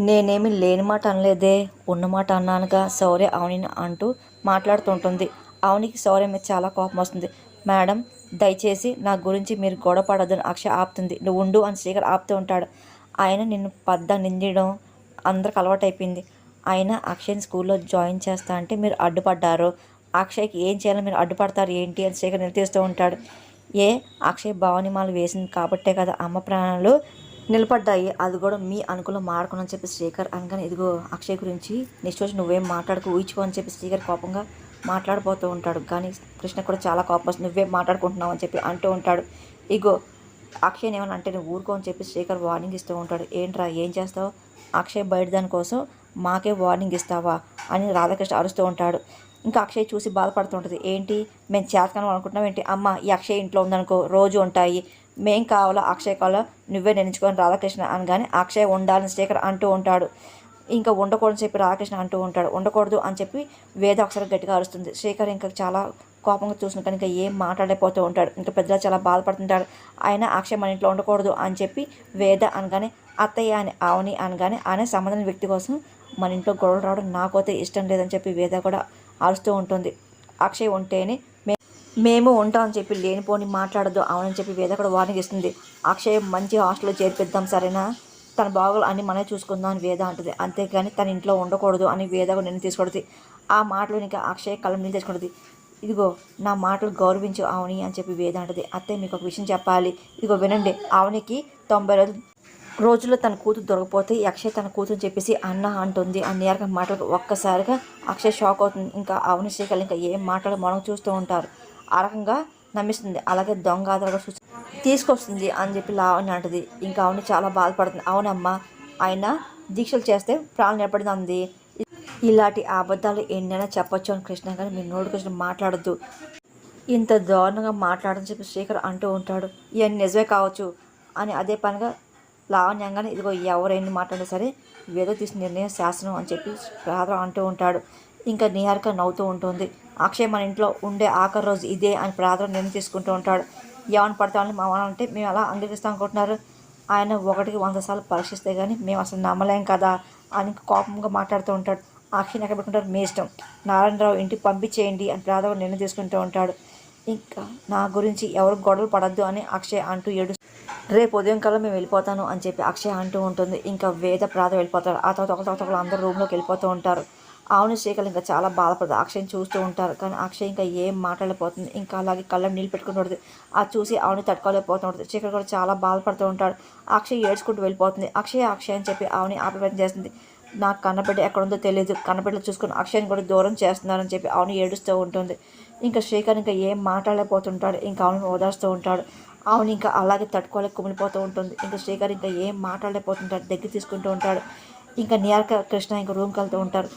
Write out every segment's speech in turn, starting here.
నేనేమి లేని మాట అనలేదే. ఉన్న మాట అన్నానుగా సౌర్య అవనిని అంటూ మాట్లాడుతుంటుంది. అవనికి సౌర్య మీద చాలా కోపం వస్తుంది. మేడం దయచేసి నా గురించి మీరు గొడవ పడొద్దని అక్షయ్ ఆపుతుంది. నువ్వు ఉండు అని శ్రీకర్ ఆపుతూ ఉంటాడు. ఆయన నిన్ను పద్ద నిందడం అందరికి అలవాటైపోయింది. ఆయన అక్షయ్ని స్కూల్లో జాయిన్ చేస్తా అంటే మీరు అడ్డుపడ్డారు. అక్షయ్కి ఏం చేయాలో మీరు అడ్డుపడతారు ఏంటి అని శ్రీకర్ నిలదీస్తూ ఉంటాడు. ఏ అక్షయ్ భావనిమాలు వేసింది కాబట్టే కదా అమ్మ ప్రాణాలు నిలబడ్డాయి. అది కూడా మీ అనుకూలం మాడుకుని చెప్పి శ్రీకర్ అనగానే ఇదిగో అక్షయ్ గురించి నెక్స్ట్ రోజు నువ్వేం మాట్లాడుకు ఊహించుకో అని చెప్పి శ్రీకర్ కోపంగా మాట్లాడిపోతూ ఉంటాడు. కానీ కృష్ణ కూడా చాలా కోపం వస్తుంది. నువ్వేం మాట్లాడుకుంటున్నావు అని చెప్పి అంటూ ఉంటాడు. ఇగో అక్షయ్ ఏమని అంటే నువ్వు ఊరుకో అని చెప్పి శ్రీకర్ వార్నింగ్ ఇస్తూ ఉంటాడు. ఏంట్రా ఏం చేస్తావు? అక్షయ్ బయట దానికోసం మాకే వార్నింగ్ ఇస్తావా? అని రాధాకృష్ణ అరుస్తూ ఉంటాడు. ఇంకా అక్షయ్ చూసి బాధపడుతుంటుంది ఏంటి? మేము చేతకనం అనుకుంటున్నాం ఏంటి? అమ్మ ఈ అక్షయ్ ఇంట్లో ఉందనుకో రోజు ఉంటాయి. మేం కావాలో అక్షయ్ కావాలో నువ్వే నిర్ణయించుకొని రాధాకృష్ణ అనగానే అక్షయ్ ఉండాలని శ్రీకర్ అంటూ ఉంటాడు. ఇంకా ఉండకూడదని చెప్పి రాధాకృష్ణ అంటూ ఉంటాడు. ఉండకూడదు అని చెప్పి వేద ఒకసారి గట్టిగా అరుస్తుంది. శ్రీకర్ ఇంకా చాలా కోపంగా చూసిన కానీ ఏం మాట్లాడలేకపోతూ ఉంటాడు. ఇంకా పెద్దగా చాలా బాధపడుతుంటాడు ఆయన అక్షయ్ మన ఇంట్లో ఉండకూడదు అని చెప్పి వేద అనగానే అత్తయ్య అని అవని అనగానే ఆయన సంబంధం వ్యక్తి కోసం మన ఇంట్లో గొడవలు రావడం నాకైతే ఇష్టం లేదని చెప్పి వేద కూడా అరుస్తూ ఉంటుంది. అక్షయ్ ఉంటేనే మేము మేము ఉంటామని చెప్పి లేనిపోని మాట్లాడద్దు అవునని చెప్పి వేద కూడా వార్నింగ్ ఇస్తుంది. అక్షయ్ మంచి హాస్టల్లో చేర్పిద్దాం సరేనా? తన బాగోలు అన్ని మనమే చూసుకుందాం అని వేద అంటుంది. అంతేగాని తన ఇంట్లో ఉండకూడదు అని వేద కూడా నేను తీసుకొడుతుంది ఆ మాటలు ఇంకా అక్షయ్ కళ్ళ నీళ్ళు తెచ్చుకుంటుంది ఇదిగో నా మాటలు గౌరవించు అవని అని చెప్పి వేద అంటది. అత్తే మీకు ఒక విషయం చెప్పాలి. ఇదిగో వినండి అవనికి తొంభై రోజులు రోజుల్లో తన కూతురు దొరకపోతే అక్షయ్ తన కూతురు చెప్పేసి అన్న అంటుంది. అన్నయ్యాక మాటలకు ఒక్కసారిగా అక్షయ్ షాక్ అవుతుంది. ఇంకా అవని శ్రీకల్ ఇంకా ఏం మాటలు మనం చూస్తూ ఉంటారు? ఆ రకంగా నమ్మిస్తుంది. అలాగే దొంగ ఆధారాలు కూడా చూసి తీసుకొస్తుంది అని చెప్పి లావణ్య అంటది. ఇంకా అవును చాలా బాధపడుతుంది. అవునమ్మా ఆయన దీక్షలు చేస్తే ప్రాణం నిలబడింది అంది ఇలాంటి అబద్ధాలు ఎన్నైనా చెప్పొచ్చు అని కృష్ణ కానీ మీరు నోటికొచ్చిన మాట్లాడద్దు. ఇంత దారుణంగా మాట్లాడని చెప్పి శ్రీకర్ అంటూ ఉంటాడు. ఇవన్నీ నిజమే కావచ్చు అని అదే పనిగా లావణ్యంగానే ఇదిగో ఎవరైనా మాట్లాడినా సరే వేద తీసిన నిర్ణయం శాసనం అని చెప్పి ప్రాధం అంటూ ఉంటాడు. ఇంకా నిహారిక నవ్వుతూ ఉంటుంది. అక్షయ్ మన ఇంట్లో ఉండే ఆఖరి రోజు ఇదే అని ప్రార్థన నిర్ణయం తీసుకుంటూ ఉంటాడు. ఏమని పడతామని మా అంటే మేము అలా అంగీకరిస్తాం అనుకుంటున్నారు? ఆయన ఒకటికి వంద సార్లు పరీక్షిస్తే కానీ మేము అసలు నమ్మలేం కదా అని కోపంగా మాట్లాడుతూ ఉంటాడు. అక్షయ్ ఎక్కడ పెట్టుకుంటారు మీ ఇష్టం. నారాయణరావు ఇంటికి పంపించేయండి అని ప్రార్థన నిర్ణయం తీసుకుంటూ ఉంటాడు. ఇంకా నా గురించి ఎవరు గొడవలు పడద్దు అని అక్షయ్ అంటూ ఏడు రేపు ఉదయం కల్లా మేము వెళ్ళిపోతాను అని చెప్పి అక్షయ్ అంటూ ఉంటుంది. ఇంకా వేద ప్రాధ వెళ్ళిపోతారు ఆ తర్వాత ఒక తర్వాత ఒకరు అందరూ రూమ్లోకి వెళ్ళిపోతూ ఉంటారు. ఆవుని శ్రీకళ ఇంకా చాలా బాధపడదు. అక్షయ్ని చూస్తూ ఉంటారు. కానీ అక్షయ్ ఇంకా ఏం మాట్లాడలేకపోతుంది. ఇంకా అలాగే కళ్ళని నీళ్ళు పెట్టుకుని ఉంటుంది. అది చూసి ఆవుని తట్టుకోలేకపోతూ ఉంటుంది. కూడా చాలా బాధపడుతూ ఉంటాడు. అక్షయ్ ఏడ్చుకుంటూ వెళ్ళిపోతుంది. అక్షయ్ అక్షయ్ అని చెప్పి ఆవుని ఆపేయడం చేస్తుంది. నాకు కన్నబిడ్డ ఎక్కడుందో తెలియదు కన్నబిడ్డలు చూసుకుని అక్షయ్ని కూడా దూరం చేస్తున్నారని చెప్పి అవును ఏడుస్తూ ఉంటుంది. ఇంకా శ్రీకర్ ఇంకా ఏం మాట్లాడలేకపోతుంటాడు. ఇంకా అవును ఓదార్స్తూ ఉంటాడు. అవును ఇంకా అలాగే తట్టుకోలేక కుమిలిపోతూ ఉంటుంది. ఇంకా శ్రీకర్ ఇంకా ఏం మాట్లాడలేకపోతుంటాడు. దగ్గర తీసుకుంటూ ఉంటాడు. ఇంకా నియార్క కృష్ణ ఇంకా రూమ్కి వెళ్తూ ఉంటారు.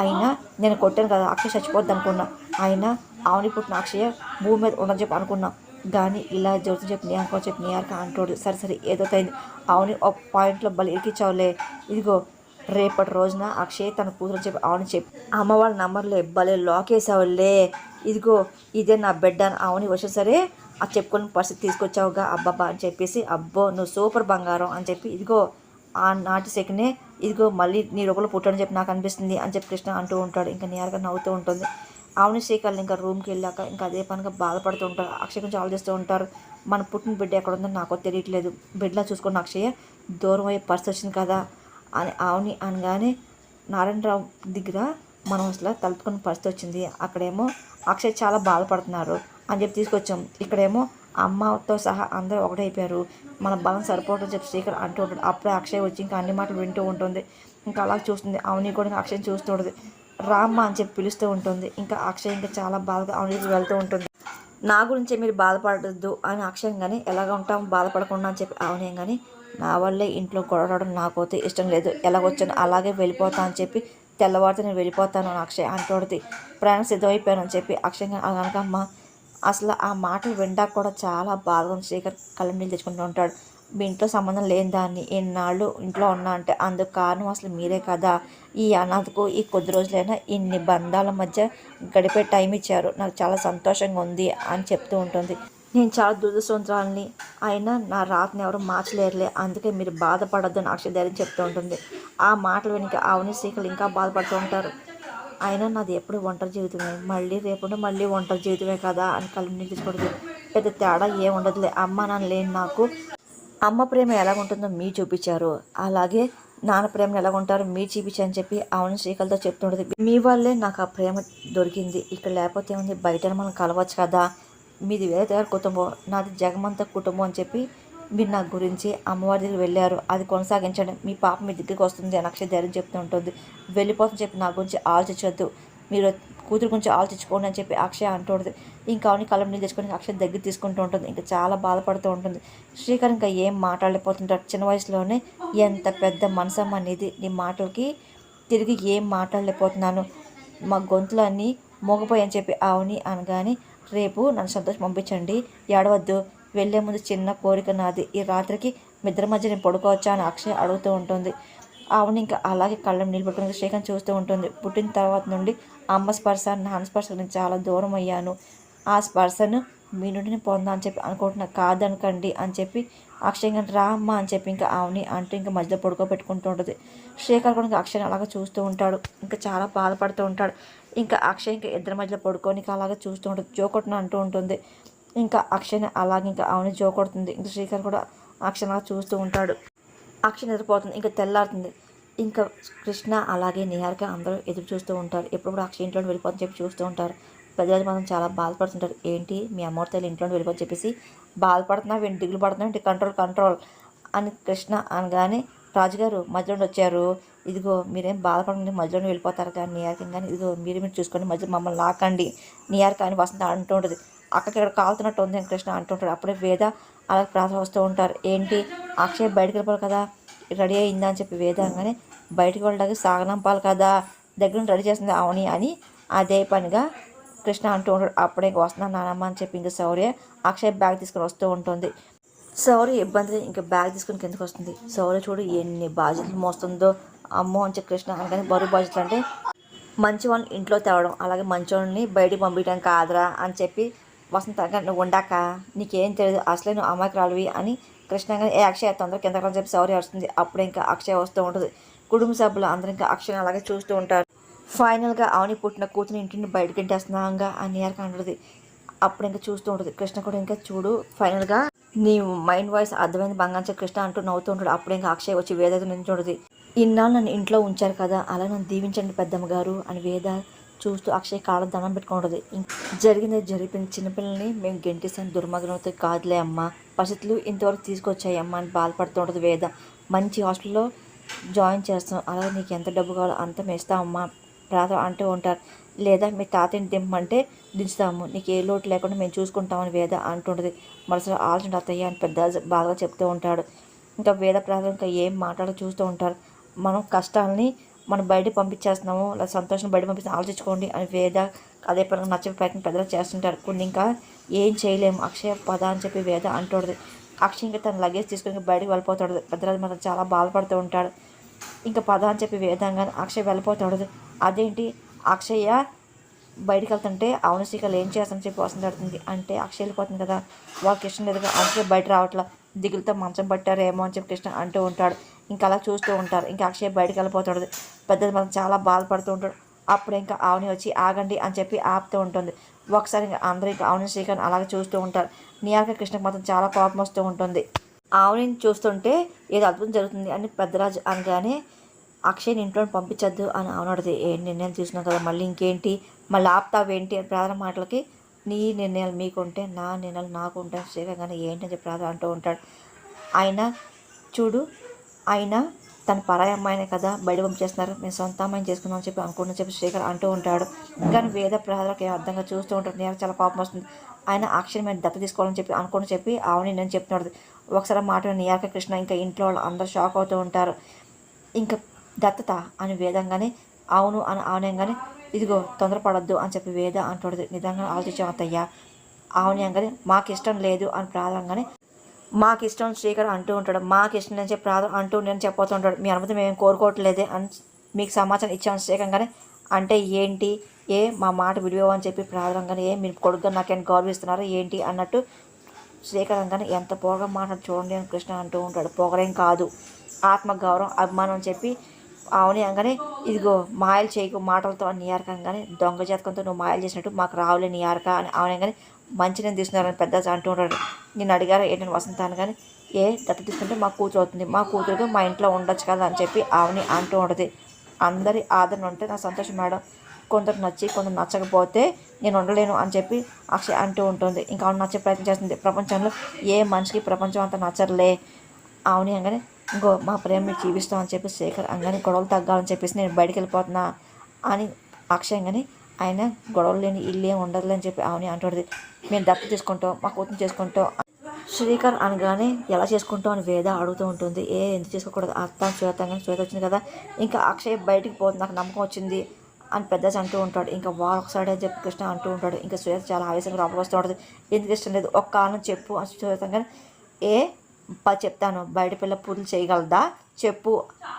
ఆయన నేను కొట్టాను కదా అక్షయ్ చచ్చిపోద్ది అనుకున్నా. ఆయన ఆవుని పుట్టిన అక్షయ భూమి మీద ఉండని చెప్పి అనుకున్నా. కానీ ఇలా జరుగుతుంది చెప్పి నీ అనుకో చెప్పి నీయార్క అంటాడు సరే సరే ఏదో తయింది ఆవుని ఒక పాయింట్లో బలి ఇరికిచ్చావులే. ఇదిగో రేపటి రోజున అక్షయ్ తన కూతురు చెప్పి ఆవుని చెప్పి అమ్మ వాళ్ళ నంబర్లే భలే లాకేసావులే ఇదిగో ఇదే నా బిడ్డ అని ఆవుని వచ్చే సరే ఆ చెప్పుకొని పరిస్థితి తీసుకొచ్చావుగా అబ్బాబా అని చెప్పేసి అబ్బో నువ్వు సూపర్ బంగారం అని చెప్పి ఇదిగో ఆ నాటి సెకండే ఇదిగో మళ్ళీ నీ రూపంలో పుట్టాడని చెప్పి నాకు అనిపిస్తుంది అని చెప్పి కృష్ణ అంటూ ఉంటాడు. ఇంకా నేరుగా నవ్వుతూ ఉంటుంది. ఆవుని శ్రీకల్ ఇంకా రూమ్కి వెళ్ళాక ఇంకా అదే పనిగా బాధపడుతూ ఉంటారు. అక్షయ్ కొంచెం ఆలోచిస్తూ ఉంటారు మన పుట్టిన బిడ్డ ఎక్కడ ఉందో నాకు తెలియట్లేదు. బిడ్డలా చూసుకున్న అక్షయ దూరం అయ్యే పరిస్థితి వచ్చింది కదా అని ఆవుని అనగానే నారాయణరావు దగ్గర మనం అసలు తలుపుకున్న పరిస్థితి వచ్చింది. అక్కడేమో అక్షయ్ చాలా బాధపడుతున్నారు అని చెప్పి తీసుకొచ్చాం. ఇక్కడేమో అమ్మతో సహా అందరూ ఒకటైపోయారు. మన బలం సరిపోవడం చెప్పి శ్రీకర్ అంటూ ఉంటాడు. అప్పుడే అక్షయ్ వచ్చి ఇంకా అన్ని మాటలు వింటూ ఉంటుంది. ఇంకా అలా చూస్తుంది. అవని కూడా అక్షయ్ చూస్తూ రామ్మ అని చెప్పి పిలుస్తూ ఉంటుంది. ఇంకా అక్షయ్ ఇంకా చాలా బాధగా అవనికి వెళ్తూ ఉంటుంది. నా గురించే మీరు బాధపడద్దు అని అక్షయం కానీ ఎలాగ ఉంటాం బాధపడకుండా అని చెప్పి అవనేం కానీ నా వల్లే ఇంట్లో గొడవడం నాకైతే ఇష్టం లేదు. ఎలాగొచ్చాను? అలాగే వెళ్ళిపోతా అని చెప్పి తెల్లవారితో నేను వెళ్ళిపోతాను అని అక్షయ్ అంటోడిది ప్రయాణం సిద్ధమైపోయాను అని చెప్పి అక్షయంగా అనకమ్మ అసలు ఆ మాటలు వింటాక కూడా చాలా బాధగా ఉంది. శేఖర్ కళ్ళ నీళ్ళు తెచ్చుకుంటూ ఉంటాడు. మీ ఇంట్లో సంబంధం లేని దాన్ని ఎన్నాళ్ళు ఇంట్లో ఉన్నా అంటే అందుకు కారణం అసలు మీరే కదా. ఈ అనాథకు ఈ కొద్ది రోజులైనా ఇన్ని బంధాల మధ్య గడిపే టైం ఇచ్చారు. నాకు చాలా సంతోషంగా ఉంది అని చెప్తూ ఉంటుంది. నేను చాలా దురదృష్టవంతురాలని. అయినా నా రాతను ఎవరు మార్చలేరులే. అందుకే మీరు బాధపడద్దు అని అక్షయ ధైర్యం చెప్తూ ఉంటుంది. ఆ మాటలు వెనుక ఆవుని శ్రీకలు ఇంకా బాధపడుతూ ఉంటారు. అయినా నాది ఎప్పుడు ఒంటరి జీవితమే. మళ్ళీ రేపు మళ్ళీ ఒంటరి జీవితమే కదా అని కళ్ళు నిలిచిపోతుంది పెద్ద తేడా ఏం ఉండదులే. అమ్మ నాన్న లేని నాకు అమ్మ ప్రేమ ఎలాగుంటుందో మీరు చూపించారు. అలాగే నాన్న ప్రేమను ఎలాగుంటారో మీరు చూపించారని చెప్పి అవును శ్రీకలతో చెప్తుండదు. మీ వల్లే నాకు ఆ ప్రేమ దొరికింది. ఇక్కడ లేకపోతే ఏముంది? బయట మనం కలవచ్చు కదా. మీది వేరే తయారు కుటుంబం. నాది జగమంత కుటుంబం అని చెప్పి మీరు నా గురించి అమ్మవారి దగ్గర వెళ్ళారు అది కొనసాగించండి. మీ పాప మీ దగ్గరికి వస్తుంది అని అక్షయ ధైర్యం చెప్తూ ఉంటుంది. వెళ్ళిపోతుందని చెప్పి నా గురించి ఆలోచించొద్దు. మీరు కూతురు గురించి ఆలోచించుకోండి అని చెప్పి అక్షయ అంటుంది ఇంకా అవుని కలం నీళ్ళు తెచ్చుకొని అక్షయ దగ్గర తీసుకుంటూ ఉంటుంది. ఇంకా చాలా బాధపడుతూ ఉంటుంది. శ్రీకర్ ఇంకా ఏం మాట్లాడలేకపోతుంటాడు. చిన్న వయసులోనే ఎంత పెద్ద మనసమ్మ అనేది నీ మాటలకి తిరిగి ఏం మాట్లాడలేకపోతున్నాను. మా గొంతులన్నీ అని చెప్పి అవుని అనగానే రేపు నన్ను సంతోషం పంపించండి. ఏడవద్దు. వెళ్ళే ముందు చిన్న కోరిక నాది. ఈ రాత్రికి మిద్దరి మధ్య నేను పడుకోవచ్చా అని అక్షయ్ అడుగుతూ ఉంటుంది. ఆవుని ఇంకా అలాగే కళ్ళం నిలబెట్టుకుని శ్రీకాంత్ చూస్తూ ఉంటుంది. పుట్టిన తర్వాత నుండి అమ్మ స్పర్శ నాన్న స్పర్శ నేను చాలా దూరం అయ్యాను. ఆ స్పర్శను మీ నుండి నేను పొందా అని చెప్పి అనుకుంటున్నా. కాదనకండి అని చెప్పి అక్షయ్ ఇంకా రా అమ్మ అని చెప్పి ఇంకా ఆవుని అంటూ ఇంకా మధ్యలో పడుకోబెట్టుకుంటూ ఉంటుంది. శ్రీకాంత్ కూడా ఇంకా అక్షయ్ అలాగా చూస్తూ ఉంటాడు. ఇంకా చాలా బాధపడుతూ ఉంటాడు. ఇంకా అక్షయ్ ఇంకా ఇద్దరి మధ్యలో పడుకొని ఇంకా అలాగే చూస్తూ ఉంటుంది. జోకొట్టున అంటూ ఉంటుంది. ఇంకా అక్షయ్ని అలాగే ఇంకా ఆవుని జోకొడుతుంది. ఇంకా శ్రీకాంత్ కూడా అక్షయ్ చూస్తూ ఉంటాడు. అక్షయ్ నిద్రపోతుంది. ఇంకా తెల్లారుతుంది. ఇంకా కృష్ణ అలాగే నిహారిక అందరూ ఎదురు చూస్తూ ఉంటారు. ఎప్పుడు అక్షయ్ ఇంట్లో వెళ్ళిపోతుందని చెప్పి చూస్తూ ఉంటారు. పెద్దలు మాత్రం చాలా బాధపడుతుంటారు. ఏంటి? మీ అమ్మోర్తలు ఇంట్లో వెళ్ళిపోని చెప్పేసి బాధపడుతున్నా వీడిని దిగులు పడుతున్నా ఏంటి కంట్రోల్ కంట్రోల్ అని కృష్ణ అనగానే రాజుగారు మధ్యలో వచ్చారు. ఇదిగో మీరేం బాధపడండి మధ్యలో వెళ్ళిపోతారు కానీ నియార్కం కానీ ఇదిగో మీరు మీరు చూసుకోండి. మధ్య మమ్మల్ని లాకండి నియార్ అని వసంత అంటూ ఉంటుంది. అక్కడ ఇక్కడ కాలుతున్నట్టు ఉంది అని కృష్ణ అంటుంటాడు. అప్పుడే వేద అలా ప్రార్థన వస్తూ ఉంటారు. ఏంటి? అక్షయ్ బయటకు వెళ్ళిపోవాలి కదా రెడీ అయిందా అని చెప్పి వేద అనగానే బయటకు వెళ్ళడానికి సాగనంపాలి కదా దగ్గర రెడీ చేస్తుంది అవని అని అదే పనిగా కృష్ణ అంటూ ఉంటాడు. అప్పుడే వస్తున్నాను నానమ్మ అని చెప్పి ఇంకా శౌర్య అక్షయ్ బ్యాగ్ తీసుకుని వస్తూ ఉంటుంది. శౌర్య ఇబ్బంది ఇంకా బ్యాగ్ తీసుకుని కిందకి వస్తుంది. శౌర్య చూడు ఎన్ని బాధ్యతలు మోస్తుందో అమ్మో అని చెప్పి కృష్ణ అనగానే బరువు బాధ్యతలు అంటే మంచివాళ్ళని ఇంట్లో తేవడం అలాగే మంచివాళ్ళని బయటికి పంపించడం కాదురా అని చెప్పి వసంత అనగానే, నువ్వు ఉండాక నీకేం తెలియదు అసలే నువ్వు అమాయకురాలువి అని కృష్ణంగా ఏ అక్షయ తొందర కిందకి అని చెప్పి శౌర్య వస్తుంది అప్పుడు ఇంకా అక్షయ వస్తూ ఉంటుంది. కుటుంబ సభ్యులు అందరూ ఇంకా అక్షయ్ అలాగే చూస్తూ ఉంటారు. ఫైనల్గా అవని పుట్టిన కూతురు ఇంటిని బయటకి ఇంటేస్తున్నాగా అని నియర్కి అంటుంది. అప్పుడు ఇంకా చూస్తూ ఉంటుంది. కృష్ణ కూడా ఇంకా చూడు ఫైనల్గా నీ మైండ్ వాయిస్ అర్థమైంది బంగాంచ కృష్ణ అంటూ నవ్వుతూ ఉంటాడు. అప్పుడు ఇంకా అక్షయ్ వచ్చి వేద నుంచి ఉంటుంది. ఇన్నాళ్ళు నన్ను ఇంట్లో ఉంచారు కదా అలా నన్ను దీవించండి పెద్దమ్మ గారు అని వేద చూస్తూ అక్షయ్ కాళ్ళ దండం పెట్టుకుంటుంది జరిగింది జరిగిపోయింది చిన్నపిల్లల్ని మేము గెంటేసాను దుర్మార్గంతో కాదులే అమ్మ. పరిస్థితులు ఇంతవరకు తీసుకొచ్చాయి అమ్మ అని బాధపడుతుంటుంది వేద. మంచి హాస్టల్లో జాయిన్ చేస్తాం. అలాగే నీకు ఎంత డబ్బు కావాలో అంత మేము ప్రాతం అంటూ ఉంటారు. లేదా మీ తాతని దింపమంటే దించుతాము. నీకు ఏ లోటు లేకుండా మేము చూసుకుంటామని వేద అంటుంటుంది మనసులో ఆలోచన అత్తయ్య అని పెద్ద బాగా చెప్తూ ఉంటాడు. ఇంకా వేద ప్రార్థన ఇంకా ఏం మాట్లాడో చూస్తూ ఉంటారు. మనం కష్టాలని మనం బయటకు పంపించేస్తున్నాము లేదా సంతోషం బయట పంపిస్తాం ఆలోచించుకోండి అని వేద అదే పరంగా నచ్చే ప్రయత్నం పెద్దలు చేస్తుంటారు. కొన్ని ఇంకా ఏం చేయలేము అక్షయ పద అని చెప్పి వేద అంటుంది అక్షయ్ ఇంకా తన లగేజ్ తీసుకుని బయటకు వెళ్ళిపోతాడు. పెద్దరాజు మనం చాలా బాధపడుతూ ఉంటాడు. ఇంకా పద అని చెప్పి వేదంగా అక్షయ్ వెళ్ళిపోతాడు. అదేంటి? అక్షయ్య బయటికి వెళ్తుంటే అవును శ్రీకలు ఏం చేస్తామని చెప్పి వస్తుంది అడుగుతుంది. అంటే అక్షయ్ వెళ్ళిపోతుంది కదా. వాళ్ళకి ఇష్టం లేదు కదా బయట రావట్లా. దిగులతో మంచం పట్టారేమో అని చెప్పి కృష్ణ అంటూ ఉంటాడు. ఇంకా అలా చూస్తూ ఉంటారు. ఇంకా అక్షయ్ బయటకు వెళ్ళిపోతాడు. పెద్దది మనం చాలా బాధపడుతూ ఉంటాడు అప్పుడు ఇంకా ఆవుని వచ్చి ఆగండి అని చెప్పి ఆపుతూ ఉంటుంది. ఒకసారి ఇంకా అందరూ ఇంకా ఆవుని శ్రీకాంత్ అలాగే చూస్తూ ఉంటారు. నియాక కృష్ణకి మాత్రం చాలా కోపం వస్తూ ఉంటుంది. ఆవుని చూస్తుంటే ఏదో అద్భుతం జరుగుతుంది అని పెద్దరాజు అనగానే అక్షయ్ని ఇంట్లో పంపించద్దు అని అవునడిది ఏ నిర్ణయం తీసుకున్నావు కదా? మళ్ళీ ఇంకేంటి? మళ్ళీ ఆపుతావేంటి అని ప్రధాన మాటలకి నీ నిర్ణయాలు మీకుంటే నా నిర్ణయాలు నాకు ఉంటాయి శ్రీకాంత్ కానీ ఏంటి? అని చెప్పి ప్రాధాన అంటూ ఉంటాడు. ఆయన చూడు ఆయన తన పరాయి అమ్మాయినే కదా బయట పంపించేస్తున్నారు. మేము సొంత అమ్మాయిని చేసుకుందాం అని చెప్పి అనుకుంటున్న చెప్పి శ్రీకర్ అంటూ ఉంటాడు. కానీ వేద ప్రజలకు అర్థంగా చూస్తూ ఉంటాడు నేను చాలా కోపం వస్తుంది. ఆయన అక్షరం మీద దత్త తీసుకోవాలని చెప్పి అనుకుని చెప్పి ఆవుని నేను చెప్తున్నాడు ఒకసారి మాట నియాక కృష్ణ ఇంకా ఇంట్లో వాళ్ళు అందరూ షాక్ అవుతూ ఉంటారు. ఇంకా దత్తత అని వేదంగానే అవును అని ఆనంగానే ఇదిగో తొందరపడద్దు అని చెప్పి వేద అంటాడు నిజంగా ఆలోచించాం అత్తయ్య? అనగానే మాకు ఇష్టం లేదు అని ప్రారంగానే మాకు ఇష్టం శ్రీకర్ అంటూ ఉంటాడు. మాకు ఇష్టం నుంచి చెప్పి అంటూ ఉండని చెప్పబోతూ ఉంటాడు మీ అనుమతి మేము కోరుకోవట్లేదే అని మీకు సమాచారం ఇచ్చాను శ్రీకంగానే అంటే ఏంటి? ఏ మా మాట విడివో అని చెప్పి ప్రారంగానే ఏ మీరు కొడుకుగా నాకేం గౌరవిస్తున్నారు? ఏంటి? అన్నట్టు శ్రీకర్ ఎంత పొగ మాట్లాడు చూడండి అని కృష్ణ అంటూ ఉంటాడు. పొగరేం కాదు. ఆత్మగౌరవం అభిమానం అని చెప్పి అవుని అనగానే ఇదిగో మాయలు చేయకు మాటలతో అని నియారక అనగానే దొంగ జాతకంతో నువ్వు మాయలు చేసినట్టు మాకు రావులే నియారక అని అవునగానే అనగానే మంచి నేను తీసుకున్నారని పెద్ద అంటూ ఉంటాడు. నేను అడిగారు? ఏంటని వసంత కానీ ఏ దత్త తీసుకుంటే మా కూతురు అవుతుంది. మా కూతురుగా మా ఇంట్లో ఉండొచ్చు కదా అని చెప్పి ఆవిని అంటూ ఉంటుంది. అందరి ఆదరణ ఉంటే నాకు సంతోషం మేడం. కొందరు నచ్చి కొందరు నచ్చకపోతే నేను ఉండలేను అని చెప్పి అక్షయ్ అంటూ ఉంటుంది. ఇంకా ఆవిడ నచ్చే ప్రయత్నం చేస్తుంది. ప్రపంచంలో ఏ మనిషికి ప్రపంచం అంతా నచ్చరులే ఆవుని అనగానే ఇంకో మా ప్రేమ మీకు చూపిస్తాం అని చెప్పి శేఖర్ అనగానే గొడవలు తగ్గాలని చెప్పేసి నేను బయటికి వెళ్ళిపోతున్నా అని అక్షయ్ కానీ ఆయన గొడవలు లేని ఇల్లు ఏం ఉండదులే అని చెప్పి ఆవిని అంటుంది మేము దత్తు తీసుకుంటాం మా కూతురు చేసుకుంటాం. శ్రీకర్ అనగానే ఎలా చేసుకుంటాం అని వేద అడుగుతూ ఉంటుంది. ఏ ఎందుకు చేసుకోకూడదు? అత్త శ్వేత కానీ శ్వేత వచ్చింది కదా. ఇంకా అక్షయ్ బయటికి పోతుంది నాకు నమ్మకం వచ్చింది అని పెద్ద అంటూ ఉంటాడు. ఇంకా వారు ఒకసారి అని చెప్పి కృష్ణ అంటూ ఉంటాడు. ఇంకా శ్వేత చాలా ఆవేశంగా లోపలికి వస్తూ ఉంటుంది. ఎందుకు ఇష్టం లేదు? ఒక్క కారణం చెప్పు అని శ్వేత కానీ ఏ ప చెప్తాను. బయట పిల్ల పూజలు చేయగలదా? చెప్పు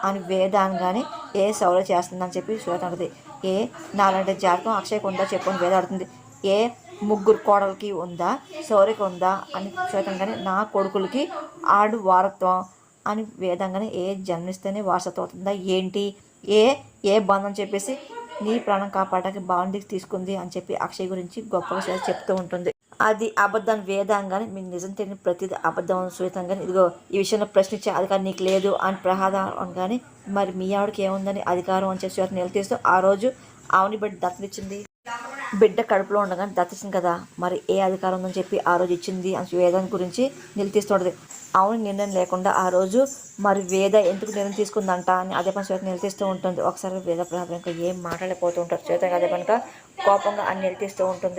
అని వేద అనగానే ఏ సౌర చేస్తుందని చెప్పి శ్వేత అంటుంది. ఏ నాలాంటి జాతకం అక్షయ్కి ఉందా చెప్పు అని వేద అడుగుతుంది. ఏ ముగ్గురు కోడలకి ఉందా? సౌరికి ఉందా? అని శ్వేతంగానే నా కొడుకులకి ఆడు వారత్వం అని వేదంగానే ఏ జన్మిస్తేనే వారసత్వం అవుతుందా? ఏంటి? ఏ ఏ బంధం చెప్పేసి నీ ప్రాణం కాపాడడానికి బాండికి తీసుకుంది అని చెప్పి అక్షయ్ గురించి గొప్పగా చెప్తూ ఉంటుంది. అది అబద్ధం వేదంగానే మీకు నిజం తెలియని ప్రతిదీ అబద్ధం కానీ ఇదిగో ఈ విషయంలో ప్రశ్నించే అధికారం నీకు లేదు అని ప్రహాదం కానీ మరి మీ ఆవిడకి ఏముందని అధికారం అని చెప్పి నిలదీస్తూ ఆ రోజు ఆవుని బట్టి దత్తనిచ్చింది బిడ్డ కడుపులో ఉండగానే దత్తిస్తుంది కదా మరి ఏ అధికారం ఉందని చెప్పి ఆ రోజు ఇచ్చింది? అని వేదాని గురించి నిలదీస్తుంటుంది. అవును నిర్ణయం లేకుండా ఆ రోజు మరి వేద ఎందుకు నిర్ణయం తీసుకుందంట అని అదే పని శ్వేత నిలదీస్తూ ఉంటుంది. ఒకసారి వేద ప్రహారం ఏం మాట్లాడలేకపోతూ ఉంటారు. శ్వేత అదే పనిగా కోపంగా అని నిలదీస్తూ ఉంటుంది.